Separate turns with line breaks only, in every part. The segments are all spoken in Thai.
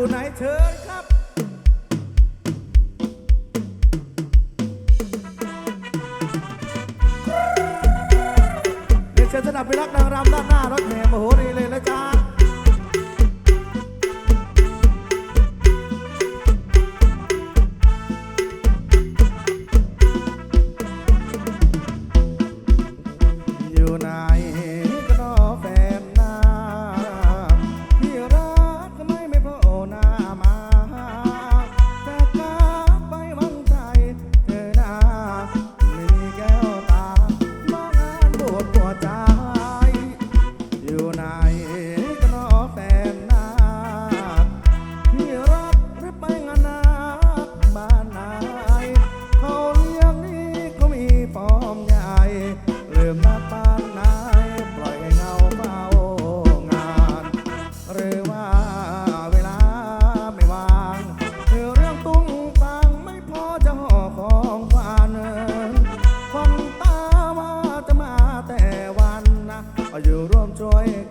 ู่ไหนเชิญครับเรียนเชิญสนับไปรักนางรำด้านหน้ารถแห่มโหรีเลยนะจ๊ะ O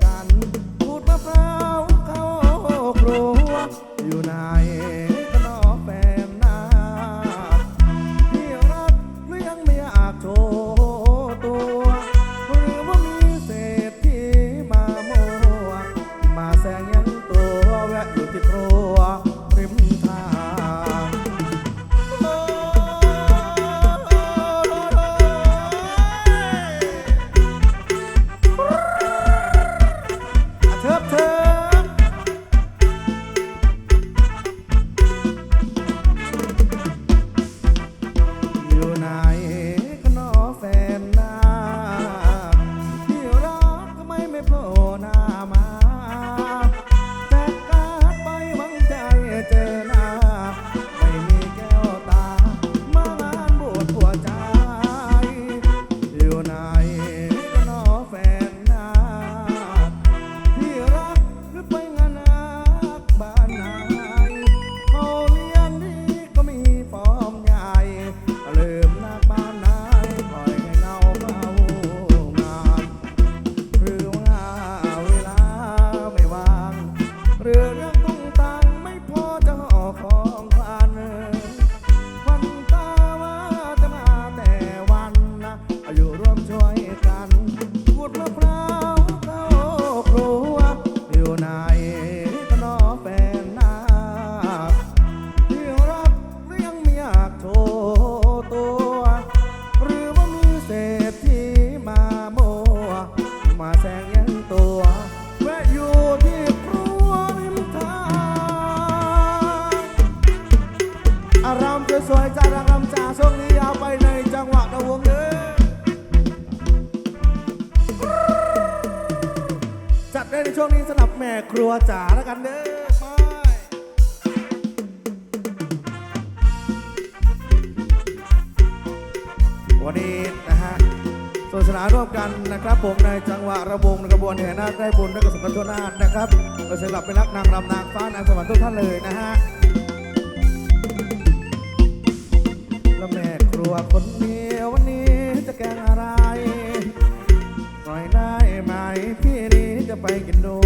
กันพูดมะพร้าวเข้าครัวอยู่ไหน วันนี้นะฮะสนุสนานร่วมกันนะครับผมในจังหวะระบงกระบวนแห่นาคได้บุญและกระสุนกระชนาดนะครับโดยสำหรับไปรักนางรำนางฟ้านางสวรรค์ทุกท่านเลยนะฮะแล้วแม่ครัวคนเดียววันนี้จะแกงอะไรหน่อยได้ไหมพี่นี้จะไปกินดู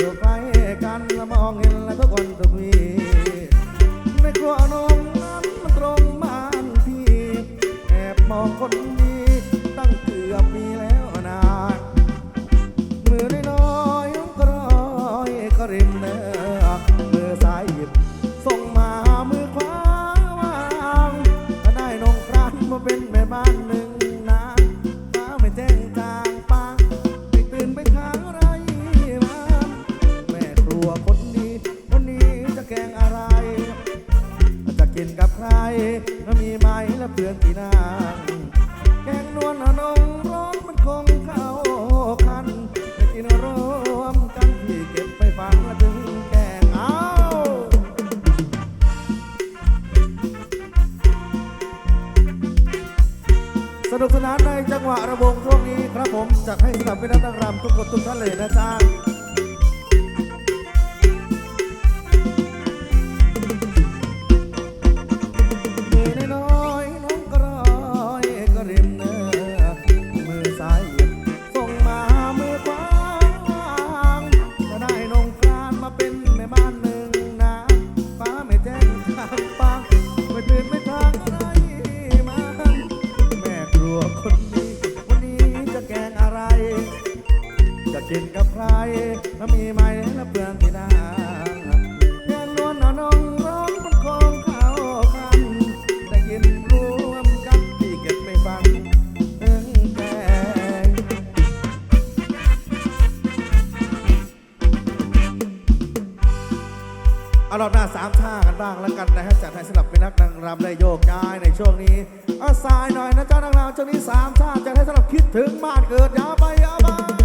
You're fine. ามท่ากันบ้างแล้วกันนะฮะจากไทยสลับเป็นนักนางรำได้โยกย้ายในช่วงนี้อาสายหน่อยนะเจ้านางรำช่วงนี้สามท่าจากไทยสลับคิดถึงมานเกิดยาไปยามา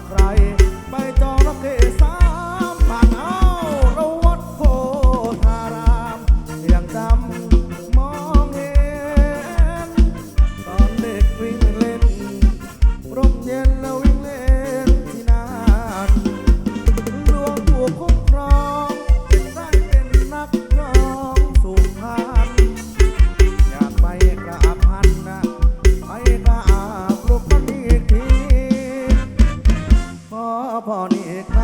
ว่าใคร it.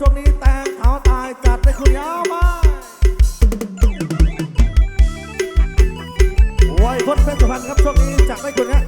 ช่วงนี้แตงขาวตายจัดได้คุณยาวมาวัยพจน์เพชรสุพรรณครับช่วงนี้จัดได้คุณฮะ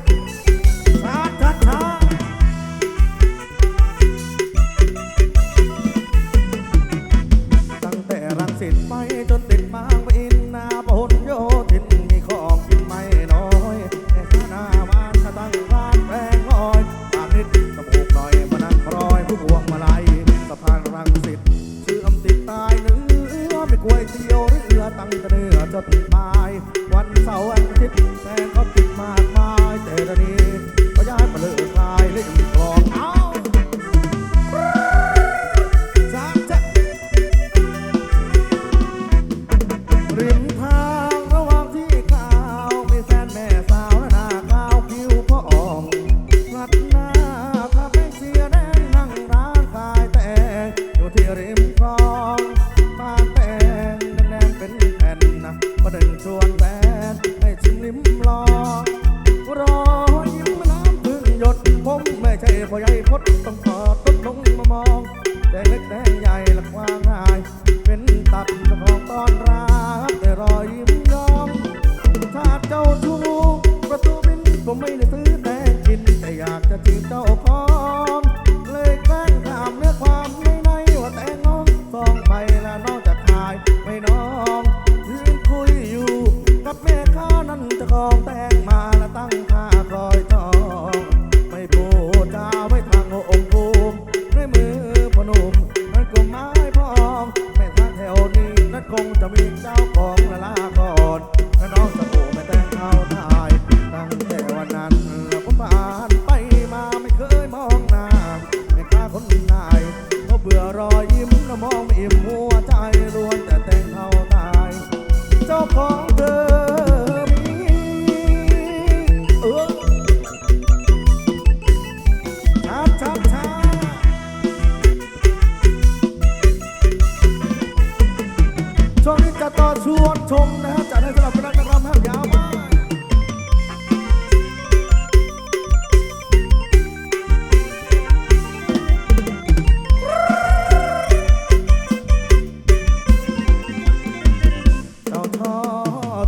ทอ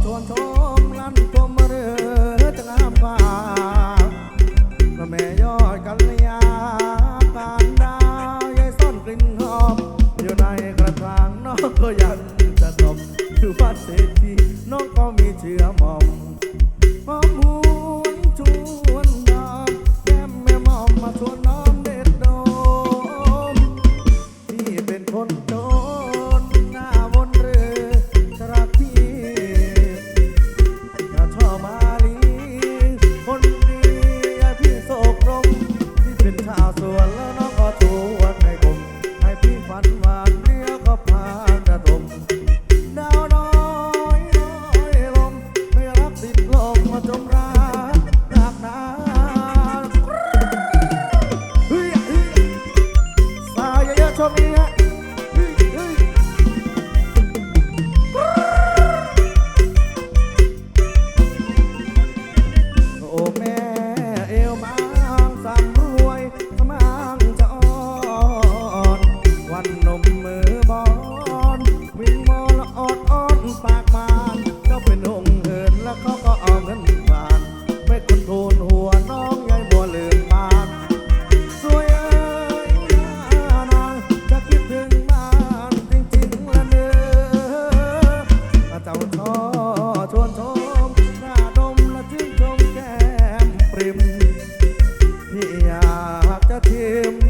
ทวนทอ mama. tiempo.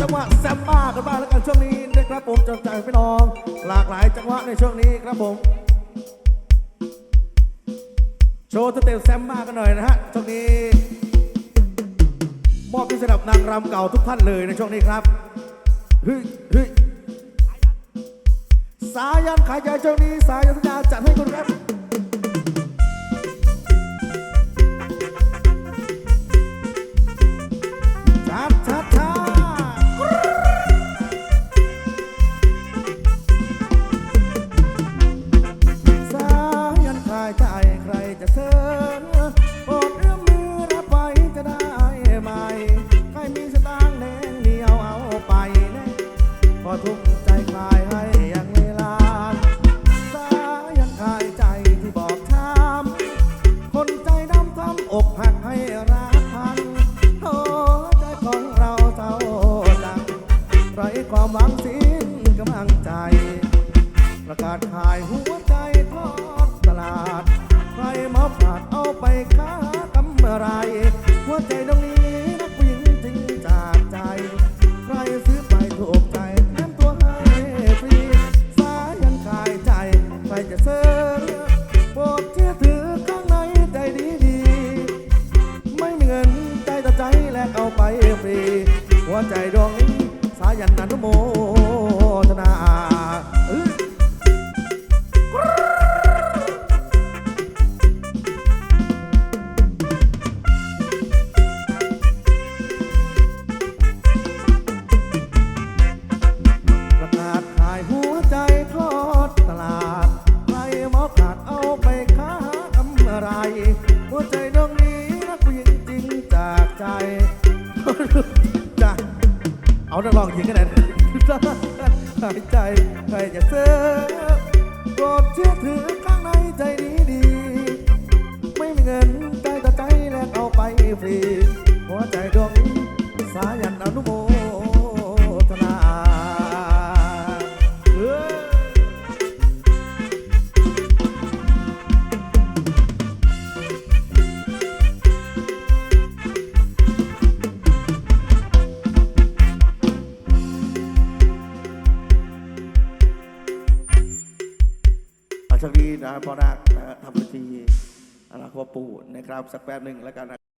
จังหวะแซมบ้ากันบ้างแล้วกันช่วงนี้นะครับผมจังใจไม่นอง หลากหลายจังหวะในช่วงนี้ครับผม โชว์สเต็ปแซมบ้ากันหน่อยนะฮะช่วงนี้มอบที่สนับนางรำเก่าทุกท่านเลยในช่วงนี้ครับฮึฮึสายันขายใหญ่ช่วงนี้สายันสัญญาจัดให้คุณครับ กาดหายหัวใจ ฟรี หัวใจดวงนี้สายันอนุโมทนาอาชวีนะพ่อนาคนะทำบัญชีอนาคตปู่นะครับ สักแป๊บหนึ่งแล้วกันนะ